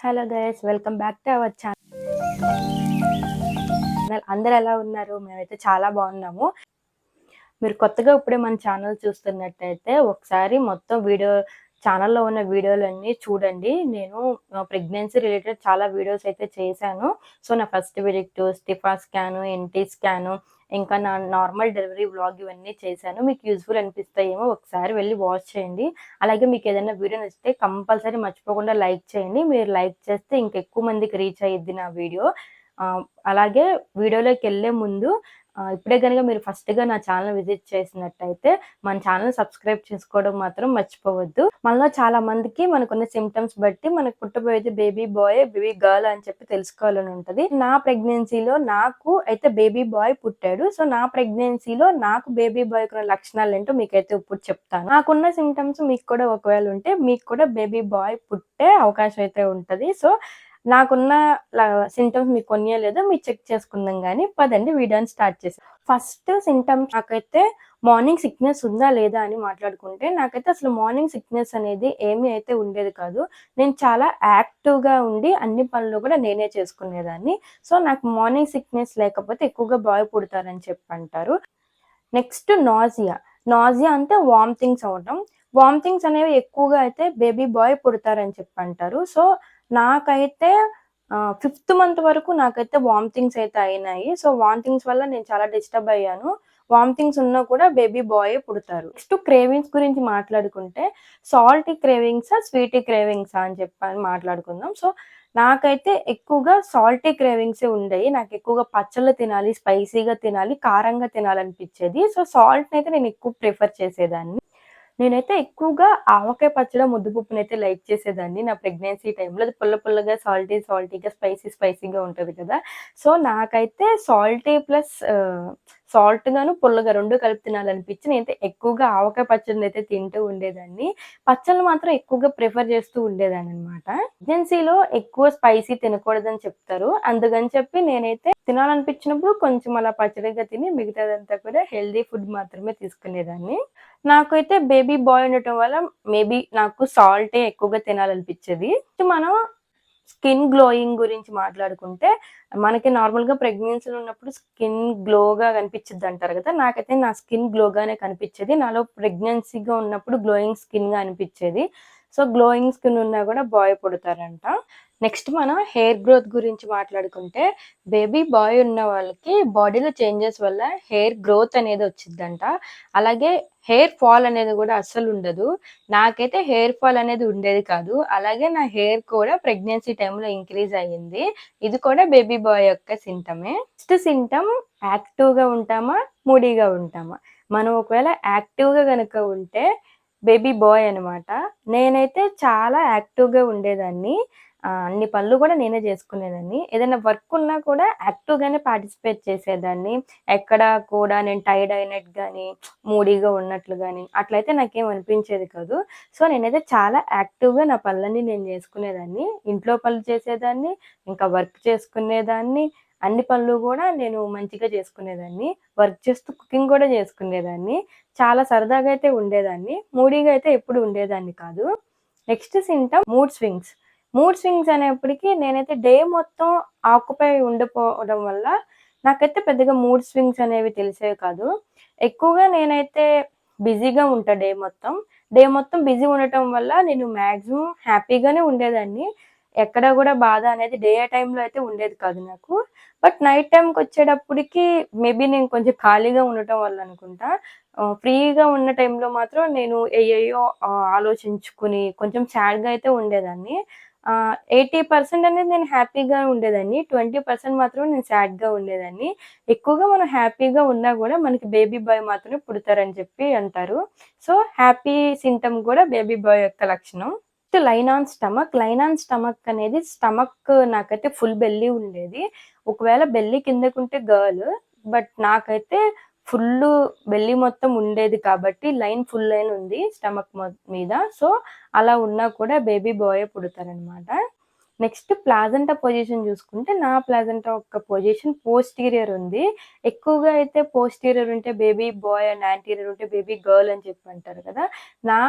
Hello guys welcome back to our channel. అందరు ఎలా ఉన్నారు? మేమైతే చాలా బాగున్నాము. మీరు కొత్తగా ఇప్పుడే మన ఛానల్ చూస్తున్నట్టయితే ఒకసారి మొత్తం వీడియో ఛానల్లో ఉన్న వీడియోలన్నీ చూడండి. నేను ప్రెగ్నెన్సీ రిలేటెడ్ చాలా వీడియోస్ అయితే చేశాను. సో నా ఫస్ట్ విడిక్ట్ స్టిఫా స్కాను ఎన్టీ స్కాను ఇంకా నా నార్మల్ డెలివరీ వ్లాగ్ ఇవన్నీ చేశాను. మీకు యూస్ఫుల్ అనిపిస్తాయేమో ఒకసారి వెళ్ళి వాచ్ చేయండి. అలాగే మీకు ఏదైనా వీడియో నచ్చితే కంపల్సరీ మర్చిపోకుండా లైక్ చేయండి. మీరు లైక్ చేస్తే ఇంకెక్కువ మందికి రీచ్ అయ్యిద్ది నా వీడియో. అలాగే వీడియోలోకి వెళ్ళే ముందు ఇప్పుడే కనుక మీరు ఫస్ట్గా నా ఛానల్ విజిట్ చేసినట్టయితే మన ఛానల్ సబ్స్క్రైబ్ చేసుకోవడం మాత్రం మర్చిపోవద్దు. మనలో చాలా మందికి మనకున్న సిమ్టమ్స్ బట్టి మనకు పుట్టబోయేది బేబీ బాయ్ బేబీ గర్ల్ అని చెప్పి తెలుసుకోవాలని ఉంటుంది. నా ప్రెగ్నెన్సీలో నాకు అయితే బేబీ బాయ్ పుట్టాడు. సో నా ప్రెగ్నెన్సీలో నాకు బేబీ బాయ్ ఉన్న లక్షణాలు ఏంటో మీకైతే ఇప్పుడు చెప్తాను. నాకున్న సిమ్టమ్స్ మీకు కూడా ఒకవేళ ఉంటే మీకు కూడా బేబీ బాయ్ పుట్టే అవకాశం అయితే ఉంటుంది. సో నాకున్న సింటమ్స్ మీకు కొనియో లేదో మీరు చెక్ చేసుకుందాం కానీ పదండి వీడియోని స్టార్ట్ చేసి. ఫస్ట్ సింటమ్స్ నాకైతే మార్నింగ్ సిక్నెస్ ఉందా లేదా అని మాట్లాడుకుంటే నాకైతే అసలు మార్నింగ్ సిక్నెస్ అనేది ఏమీ అయితే ఉండేది కాదు. నేను చాలా యాక్టివ్గా ఉండి అన్ని పనులు కూడా నేనే చేసుకునేదాన్ని. సో నాకు మార్నింగ్ సిక్నెస్ లేకపోతే ఎక్కువగా బాయ్ పుడతారని చెప్పి అంటారు నెక్స్ట్ నాజియా నాజియా అంటే వామిటింగ్స్ అవడం వామిటింగ్స్ అనేవి ఎక్కువగా అయితే బేబీ బాయ్ పుడతారని చెప్పి అంటారు సో నాకైతే ఫిఫ్త్ మంత్ వరకు నాకైతే వామిటింగ్స్ అయితే అయినాయి. సో వామిటింగ్స్ వల్ల నేను చాలా డిస్టర్బ్ అయ్యాను. వామిటింగ్స్ ఉన్నా కూడా బేబీ బాయ్ పుడతారు. నెక్స్ట్ క్రేవింగ్స్ గురించి మాట్లాడుకుంటే సాల్టీ క్రేవింగ్సా స్వీటీ క్రేవింగ్సా అని చెప్పని మాట్లాడుకుందాం. సో నాకైతే ఎక్కువగా సాల్టీ క్రేవింగ్స్ ఉండేవి నాకు ఎక్కువగా పచ్చళ్ళు తినాలి స్పైసీగా తినాలి కారంగా తినాలనిపించేది. సో సాల్ట్ అయితే నేను ఎక్కువ ప్రిఫర్ చేసేదాన్ని. నేనైతే ఎక్కువగా ఆవకాయ పచ్చడి ముద్దుపప్పుని అయితే లైక్ చేసేదాన్ని. నా ప్రెగ్నెన్సీ టైంలో అది పుల్ల పుల్లగా సాల్టీ సాల్టీగా స్పైసీ స్పైసీగా ఉంటుంది కదా. సో నాకైతే సాల్టీ ప్లస్ సాల్ట్ గాను పుల్లగా రెండు కలిపి తినాలనిపించి నేనైతే ఎక్కువగా ఆవకాయ పచ్చడిని అయితే తింటూ ఉండేదాన్ని. పచ్చళ్ళు మాత్రం ఎక్కువగా ప్రిఫర్ చేస్తూ ఉండేదాన్ని అనమాట ఏజెన్సీలో ఎక్కువ స్పైసీ తినకూడదని చెప్తారు. అందుకని చెప్పి నేనైతే తినాలనిపించినప్పుడు కొంచెం అలా పచ్చడిగా తిని మిగతాదంతా కూడా హెల్దీ ఫుడ్ మాత్రమే తీసుకునేదాన్ని. నాకైతే బేబీ బాయ్ ఉండటం వల్ల మేబీ నాకు సాల్టే ఎక్కువగా తినాలనిపించేది. మనం స్కిన్ గ్లోయింగ్ గురించి మాట్లాడుకుంటే మనకి నార్మల్గా ప్రెగ్నెన్సీలో ఉన్నప్పుడు స్కిన్ గ్లోగా కనిపించింది అంటారు కదా నాకైతే నా స్కిన్ గ్లోగానే కనిపించేది. నాలో ప్రెగ్నెన్సీగా ఉన్నప్పుడు గ్లోయింగ్ స్కిన్గా అనిపించేది. సో గ్లోయింగ్ స్కిన్ ఉన్నా కూడా బాయ్ పుడతారంట. నెక్స్ట్ మనం హెయిర్ గ్రోత్ గురించి మాట్లాడుకుంటే బేబీ బాయ్ ఉన్న వాళ్ళకి బాడీలో చేంజెస్ వల్ల హెయిర్ గ్రోత్ అనేది వచ్చిందంట. అలాగే హెయిర్ ఫాల్ అనేది కూడా అస్సలు ఉండదు. నాకైతే హెయిర్ ఫాల్ అనేది ఉండేది కాదు. అలాగే నా హెయిర్ కూడా ప్రెగ్నెన్సీ టైంలో ఇంక్రీజ్ అయ్యింది. ఇది కూడా బేబీ బాయ్ యొక్క సింటమే. నెక్స్ట్ సింటమ్ యాక్టివ్గా ఉంటామా? మూడీగా ఉంటామా? మనం ఒకవేళ యాక్టివ్గా కనుక ఉంటే బేబీ బాయ్ అనమాట నేనైతే చాలా యాక్టివ్గా ఉండేదాన్ని. అన్ని పనులు కూడా నేనే చేసుకునేదాన్ని. ఏదైనా వర్క్ ఉన్నా కూడా యాక్టివ్గానే పార్టిసిపేట్ చేసేదాన్ని. ఎక్కడ కూడా నేను టైర్డ్ అయినట్టు కానీ మూడీగా ఉన్నట్లు కానీ అట్లయితే నాకేం అనిపించేది కాదు. సో నేనైతే చాలా యాక్టివ్గా నా పనులన్నీ నేను చేసుకునేదాన్ని. ఇంట్లో పనులు చేసేదాన్ని ఇంకా వర్క్ చేసుకునేదాన్ని. అన్ని పనులు కూడా నేను మంచిగా చేసుకునేదాన్ని. వర్క్ చేస్తూ కుకింగ్ కూడా చేసుకునేదాన్ని. చాలా సరదాగా అయితే ఉండేదాన్ని. మూడీగా అయితే ఎప్పుడు ఉండేదాన్ని కాదు. Next symptom mood swings. Mood swings అనేప్పటికీ నేనైతే డే మొత్తం ఆకుపై ఉండిపోవడం వల్ల నాకైతే పెద్దగా మూడ్ స్వింగ్స్ అనేవి తెలిసేవి కాదు. ఎక్కువగా నేనైతే బిజీగా ఉంటా డే మొత్తం. డే మొత్తం బిజీ ఉండటం వల్ల నేను మ్యాక్సిమం హ్యాపీగానే ఉండేదాన్ని. ఎక్కడ కూడా బాధ అనేది డే టైంలో అయితే ఉండేది కాదు నాకు. బట్ నైట్ టైంకి వచ్చేటప్పటికి మేబీ నేను కొంచెం ఖాళీగా ఉండటం వల్ల అనుకుంటా. ఫ్రీగా ఉన్న టైంలో మాత్రం నేను ఏయో ఆలోచించుకుని కొంచెం సాడ్గా అయితే ఉండేదాన్ని. ఎయిటీ పర్సెంట్ అనేది నేను హ్యాపీగా ఉండేదాన్ని. ట్వంటీ పర్సెంట్ మాత్రం నేను సాడ్గా ఉండేదాన్ని. ఎక్కువగా మనం హ్యాపీగా ఉన్నా కూడా మనకి బేబీ బాయ్ మాత్రమే పుడతారని చెప్పి అంటారు. సో హ్యాపీ సింటమ్ కూడా బేబీ బాయ్ యొక్క లక్షణం. Line on stomach. Line on stomach అనేది స్టమక్ నాకైతే ఫుల్ బెల్లి ఉండేది. ఒకవేళ బెల్లి కిందకుంటే గర్ల్ బట్ నాకైతే ఫుల్ వెళ్ళి మొత్తం ఉండేది కాబట్టి లైన్ ఫుల్ లైన్ ఉంది స్టమక్ మీద. సో అలా ఉన్నా కూడా బేబీ బాయ్ పుడతారనమాట. నెక్స్ట్ ప్లాజంటా పొజిషన్ చూసుకుంటే నా ప్లాజెంటా ఒక పొజిషన్ పోస్టీరియర్ ఉంది. ఎక్కువగా అయితే పోస్టీరియర్ ఉంటే బేబీ బాయ్ అండ్ యాంటీరియర్ ఉంటే బేబీ గర్ల్ అని చెప్పి అంటారు కదా. నా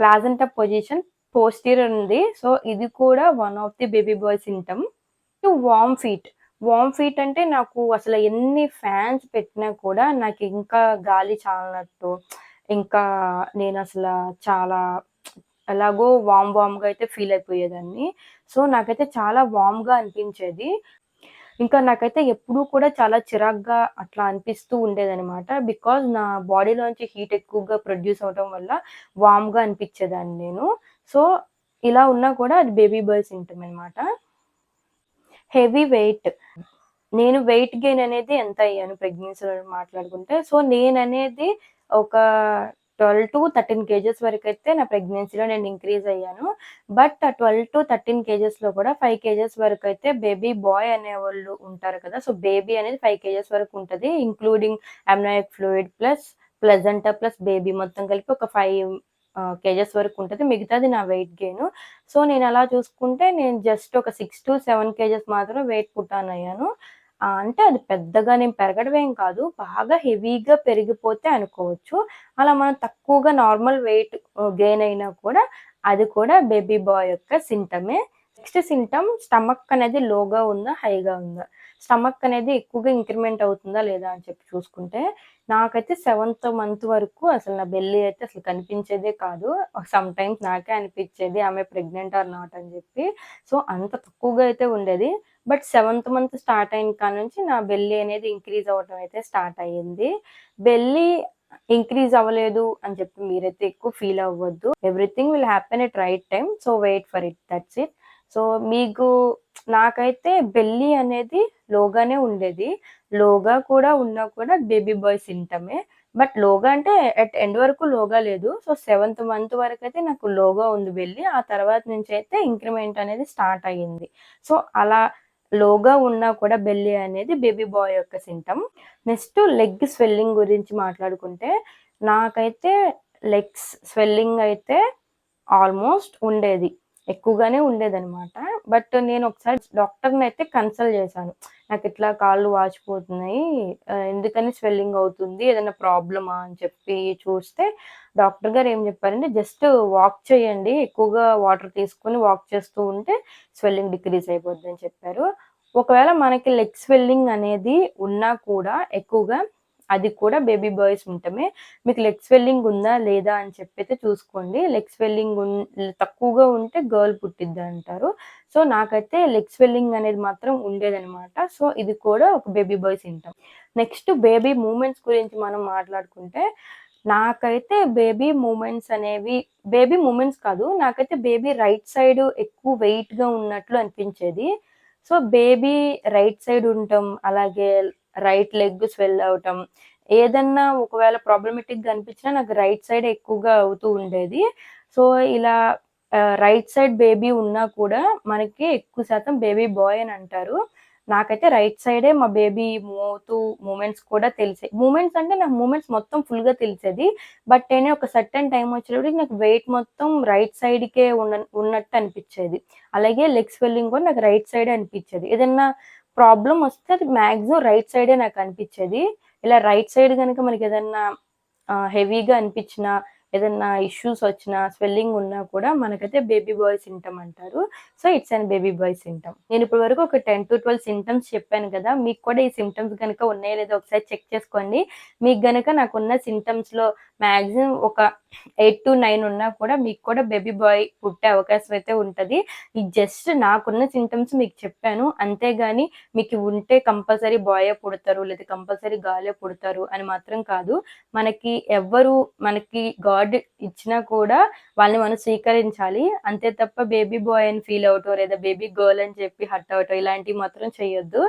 ప్లాజెంటా పొజిషన్ పోస్టీరియర్ ఉంది. సో ఇది కూడా one of the baby boy symptom. Warm feet. Warm feet అంటే నాకు అసలు ఎన్ని ఫ్యాన్స్ పెట్టినా కూడా నాకు ఇంకా గాలి చాలనట్టు ఇంకా నేను అసలు చాలా ఎలాగో వామ్ వామ్గా అయితే ఫీల్ అయిపోయేదాన్ని. సో నాకైతే చాలా వామ్గా అనిపించేది. ఇంకా నాకైతే ఎప్పుడూ కూడా చాలా చిరాగ్గా అట్లా అనిపిస్తూ ఉండేదనమాట బికాజ్ నా బాడీలోంచి హీట్ ఎక్కువగా ప్రొడ్యూస్ అవడం వల్ల వామ్గా అనిపించేదాన్ని నేను. సో ఇలా ఉన్నా కూడా అది బేబీ బాయ్ సింటమ్ అనమాట హెవీ వెయిట్. నేను వెయిట్ గెయిన్ అనేది ఎంత అయ్యాను ప్రెగ్నెన్సీలో మాట్లాడుకుంటే సో నేను అనేది ఒక ట్వెల్వ్ టు థర్టీన్ కేజెస్ వరకు అయితే నా ప్రెగ్నెన్సీలో నేను ఇంక్రీజ్ అయ్యాను. బట్ ఆ ట్వెల్వ్ టు థర్టీన్ కేజెస్లో కూడా ఫైవ్ కేజెస్ వరకు అయితే బేబీ బాయ్ అనే వాళ్ళు ఉంటారు కదా సో బేబీ అనేది ఫైవ్ కేజెస్ వరకు ఉంటుంది including amniotic fluid plus placenta plus baby మొత్తం కలిపి ఒక ఫైవ్ కేజెస్ వరకు ఉంటుంది. మిగతాది నా వెయిట్ గెయిన్ సో నేను అలా చూసుకుంటే నేను జస్ట్ ఒక సిక్స్ టు సెవెన్ కేజెస్ మాత్రం వెయిట్ పుట్టాను అయ్యాను. అంటే అది పెద్దగా నేను పెరగడమేం కాదు బాగా హెవీగా పెరిగిపోతే అనుకోవచ్చు. అలా మనం తక్కువగా నార్మల్ వెయిట్ గెయిన్ అయినా కూడా అది కూడా బేబీ బాయ్ యొక్క సింటమే. నెక్స్ట్ సింటమ్ స్టమక్ అనేది లోగా ఉందా హైగా ఉందా? స్టమక్ అనేది ఎక్కువగా ఇంక్రిమెంట్ అవుతుందా లేదా అని చెప్పి చూసుకుంటే నాకైతే సెవెంత్ మంత్ వరకు అసలు నా బెల్లి అయితే అసలు కనిపించేదే కాదు. సమ్ టైమ్స్ నాకే అనిపించేది ఆమె ప్రెగ్నెంట్ ఆర్ నాట్ అని చెప్పి. సో అంత తక్కువగా అయితే ఉండేది. బట్ సెవెంత్ మంత్ స్టార్ట్ అయిన కాడ నుంచి నా బెల్లి అనేది ఇంక్రీజ్ అవ్వడం అయితే స్టార్ట్ అయ్యింది. బెల్లి ఇంక్రీజ్ అవ్వలేదు అని చెప్పి మీరైతే ఎక్కువ ఫీల్ అవ్వద్దు. Everything will happen at right time so wait for it that's it so మీకు నాకైతే బెల్లి అనేది లోగానే ఉండేది. లోగా కూడా ఉన్నా కూడా బేబీ బాయ్ సింటమే బట్ లోగా అంటే అట్ ఎండ్ వరకు లోగా లేదు. సో సెవెంత్ మంత్ వరకు అయితే నాకు లోగా ఉంది బెల్లి. ఆ తర్వాత నుంచి అయితే ఇంక్రిమెంట్ అనేది స్టార్ట్ అయ్యింది. సో అలా లోగా ఉన్నా కూడా బెల్లి అనేది బేబీ బాయ్ యొక్క సింటమ్. నెక్స్ట్ లెగ్ స్వెల్లింగ్ గురించి మాట్లాడుకుంటే నాకైతే లెగ్స్ స్వెల్లింగ్ అయితే ఆల్మోస్ట్ ఉండేది. ఎక్కువగానే ఉండేదనమాట బట్ నేను ఒకసారి డాక్టర్ని అయితే కన్సల్ట్ చేశాను. నాకు ఇట్లా కాళ్ళు వాచిపోతున్నాయి ఎందుకని స్వెల్లింగ్ అవుతుంది ఏదైనా ప్రాబ్లమా అని చెప్పి చూస్తే డాక్టర్ గారు ఏం చెప్పారంటే జస్ట్ వాక్ చేయండి ఎక్కువగా వాటర్ తీసుకొని వాక్ చేస్తూ ఉంటే స్వెల్లింగ్ డిక్రీజ్ అయిపోద్ది అని చెప్పారు. ఒకవేళ మనకి లెగ్ స్వెల్లింగ్ అనేది ఉన్నా కూడా ఎక్కువగా అది కూడా బేబీ బాయ్స్ ఉంటమే. మీకు లెగ్ స్వెల్లింగ్ ఉందా లేదా అని చెప్పైతే చూసుకోండి. లెగ్ స్వెల్లింగ్ తక్కువగా ఉంటే గర్ల్ పుట్టిద్ది అంటారు. సో నాకైతే లెగ్ స్వెల్లింగ్ అనేది మాత్రం ఉండేదనమాట సో ఇది కూడా ఒక baby boy symptom next baby movements గురించి మనం మాట్లాడుకుంటే నాకైతే బేబీ మూమెంట్స్ అనేవి బేబీ మూమెంట్స్ కాదు నాకైతే బేబీ రైట్ సైడ్ ఎక్కువ వెయిట్గా ఉన్నట్లు అనిపించేది. సో బేబీ రైట్ సైడ్ ఉండటం అలాగే రైట్ లెగ్ స్వెల్ అవటం. ఏదన్నా ఒకవేళ ప్రాబ్లమెటిక్గా అనిపించినా నాకు రైట్ సైడ్ ఎక్కువగా అవుతూ ఉండేది. సో ఇలా రైట్ సైడ్ బేబీ ఉన్నా కూడా మనకి ఎక్కువ శాతం బేబీ బాయ్ అని అంటారు. నాకైతే రైట్ సైడే మా బేబీ మూవ్ అవుతూ మూమెంట్స్ కూడా తెలిసే మూమెంట్స్ అంటే నాకు మూమెంట్స్ మొత్తం ఫుల్గా తెలిసేది. బట్ నేను ఒక సర్టన్ టైం వచ్చేటప్పటికి నాకు వెయిట్ మొత్తం రైట్ సైడ్కే ఉన్న ఉన్నట్టు అనిపించేది. అలాగే లెగ్ స్వెల్లింగ్ కూడా నాకు రైట్ సైడే అనిపించేది. ఏదన్నా ప్రాబ్లం వస్తే అది మ్యాక్సిమం రైట్ సైడే నాకు అనిపించేది. ఇలా రైట్ సైడ్ కనుక మనకి ఏదన్నా హెవీగా అనిపించినా ఏదన్నా ఇష్యూస్ వచ్చినా స్వెల్లింగ్ ఉన్నా కూడా మనకైతే బేబీ బాయ్ సింటమ్ అంటారు. So it's and baby boy symptom. నేను ఇప్పటి వరకు ఒక టెన్ టు ట్వెల్వ్ సింటమ్స్ చెప్పాను కదా మీకు కూడా ఈ సింటమ్స్ కనుక ఉన్నాయో లేదో ఒకసారి చెక్ చేసుకోండి. మీకు గనక నాకున్న సింటమ్స్లో మ్యాక్సిమం ఒక ఎయిట్ టు నైన్ ఉన్నా కూడా మీకు కూడా బేబీ బాయ్ పుట్టే అవకాశం అయితే ఉంటుంది. ఈ జస్ట్ నాకున్న సింటమ్స్ మీకు చెప్పాను. అంతేగాని మీకు ఉంటే కంపల్సరీ బాయే పుడతారు లేదా కంపల్సరీ గాలే పుడతారు అని మాత్రం కాదు. మనకి ఎవ్వరు మనకి గాడ్ ఇచ్చినా కూడా వాళ్ళని మనం స్వీకరించాలి. అంతే తప్ప బేబీ బాయ్ అని ఫీల్ అవుటో లేదా బేబీ గర్ల్ అని చెప్పి హట్ అవటో ఇలాంటివి మాత్రం చేయొద్దు.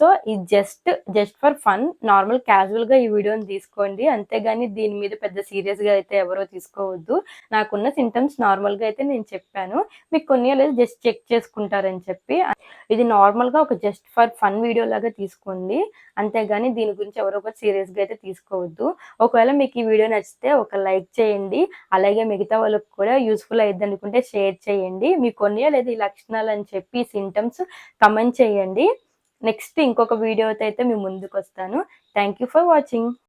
సో ఇది just just for fun. Normal క్యాజువల్గా ఈ వీడియోని తీసుకోండి. అంతేగాని దీని మీద పెద్ద సీరియస్గా అయితే ఎవరో తీసుకోవద్దు. నాకున్న సింటమ్స్ నార్మల్గా అయితే నేను చెప్పాను. మీకు కొన్ని లేదు జస్ట్ చెక్ చేసుకుంటారని చెప్పి. ఇది నార్మల్గా ఒక జస్ట్ ఫర్ ఫన్ వీడియో లాగా తీసుకోండి. అంతేగాని దీని గురించి ఎవరో ఒకటి సీరియస్గా అయితే తీసుకోవద్దు. ఒకవేళ మీకు ఈ వీడియో నచ్చితే ఒక లైక్ చేయండి. అలాగే మిగతా వాళ్ళకి కూడా యూస్ఫుల్ అయ్యింది అనుకుంటే షేర్ చేయండి. మీకు కొన్ని లేదు ఈ లక్షణాలు అని చెప్పి సింటమ్స్ కమెంట్ చేయండి. నెక్స్ట్ ఇంకొక వీడియోతో అయితే మీ ముందుకు వస్తాను. Thank you for watching.